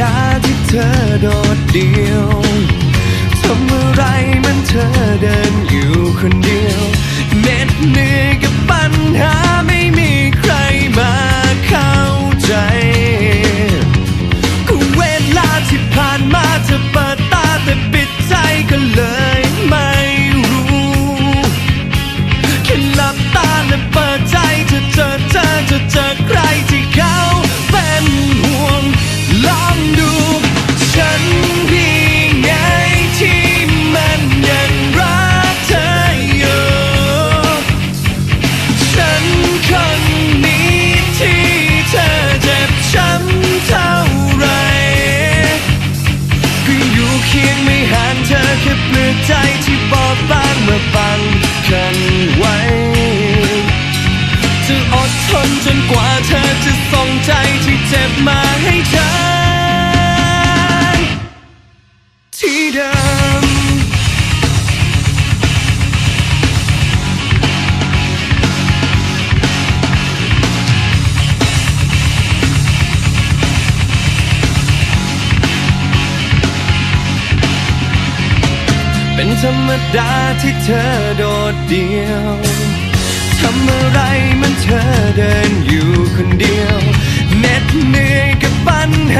เป็นธรรมดาที่เธอโดดเดี่ยวทำอะไรมันเธอเดินอยู่คนเดียวเหน็ดเหนื่อยกับปัญหาไม่มีใครมาเข้าใจก็เวลาที่ผ่านมาเธอเปิดตาแต่ปิดใจก็เลยไม่รู้แค่หลับตาและเปิดใจจะเจอเธอจะเจอใคร ธรรมดาที่เธอโดดเดี่ยวทำอะไรมันเธอเดินอยู่คนเดียวเหน็ดเหนื่อยกับปัญหา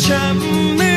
chăm